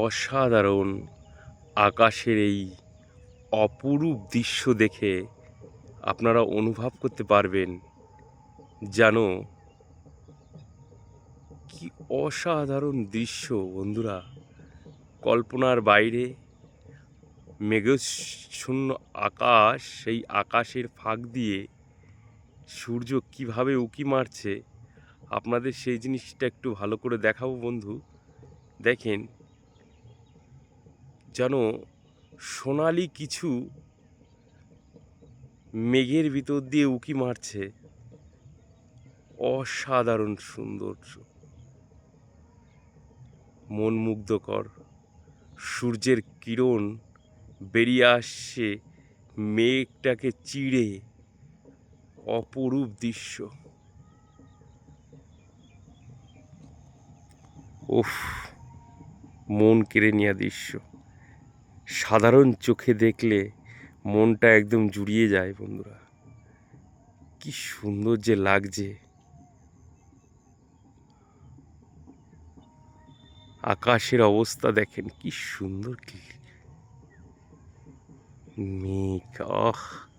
অসাধারণ আকাশের এই অপরূপ দৃশ্য দেখে আপনারা অনুভব করতে পারবেন যেন কি অসাধারণ দৃশ্য, বন্ধুরা। কল্পনার বাইরে মেঘশূন্য আকাশ, সেই আকাশের ফাঁক দিয়ে সূর্য কীভাবে উকি মারছে, আপনাদের সেই জিনিসটা একটু ভালো করে দেখাবো, বন্ধু। দেখেন যেন সোনালি কিছু মেঘের ভিতর দিয়ে উকি মারছে অসাধারণ সৌন্দর্য। মন মুগ্ধকর সূর্যের কিরণ বেরিয়ে আসছে মেঘটাকে চিড়ে অপরূপ দৃশ্য। উফ, মন কেড়ে নেওয়া দৃশ্য। সাধারণ চোখে দেখলে মনটা একদম জুড়িয়ে যায় বন্ধুরা। কি সুন্দর যে লাগছে। আকাশের অবস্থা দেখেন, কি সুন্দর কি মেঘ, আহ!